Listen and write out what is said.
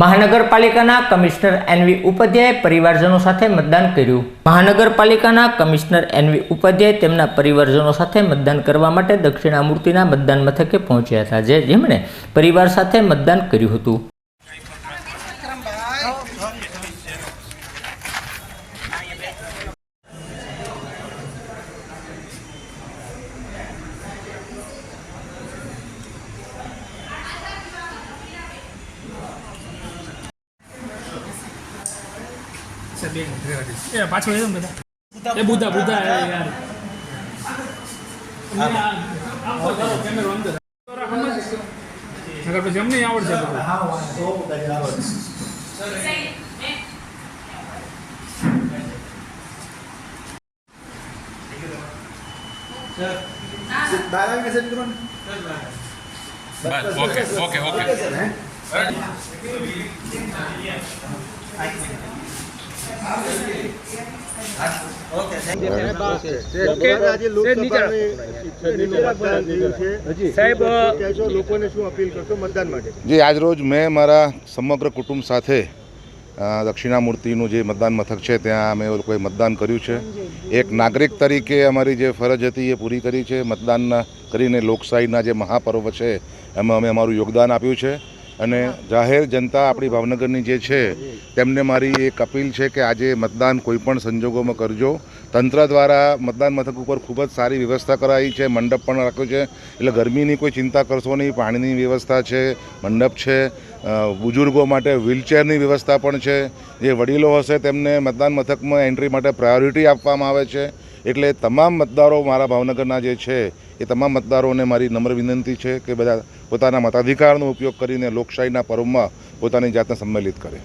મહાનગરપાલિકાના commissioner NV Upadhyay પરિવારજનો સાથે મતદાન કર્યું. મહાનગરપાલિકાના કમિશનર એનવી ઉપાધ્યાય તેમના પરિવારજનો સાથે મતદાન કરવા માટે દક્ષિણામૂર્તિના મતદાન મથકે પહોંચ્યા હતા, જે જેમણે પરિવાર સાથે મતદાન કર્યું હતું. સર બે મિનિટ એ પાછળ એ બધા એ બુધા બુધા યાર આવડશે ઓકે ઓકે જે આજરોજ મેં મારા સમગ્ર કુટુંબ સાથે દક્ષિણામૂર્તિનું જે મતદાન મથક છે, ત્યાં અમે લોકોએ મતદાન કર્યું છે. એક નાગરિક તરીકે અમારી જે ફરજ હતી એ પૂરી કરી છે. મતદાન કરીને લોકશાહીના જે મહાપર્વ છે, એમાં અમે અમારું યોગદાન આપ્યું છે. અને જાહેર જનતા આપણી ભાવનગરની જે છે, તેમને મારી એક અપીલ છે કે આજે મતદાન કોઈપણ સંજોગોમાં કરજો. તંત્ર દ્વારા મતદાન મથક ઉપર ખૂબ જ સારી વ્યવસ્થા કરાઈ છે, મંડપ પણ રાખ્યો છે. એટલે ગરમીની કોઈ ચિંતા કરશો નહીં, પાણીની વ્યવસ્થા છે, મંડપ છે બુજુર્ગો માટે વ્હીલચેરની વ્યવસ્થા પણ છે. જે વડીલો હશે તેમને મતદાન મથકમાં એન્ટ્રી માટે પ્રાયોરિટી આપવામાં આવે છે. એટલે તમામ મતદારો મારા ભાવનગરના જે છે એ તમામ મતદારોને મારી નમ્ર વિનંતી છે કે બધા પોતાના મતાધિકારનો ઉપયોગ કરીને લોકશાહીના પર્વમાં પોતાની જાતને સંમેલિત કરે.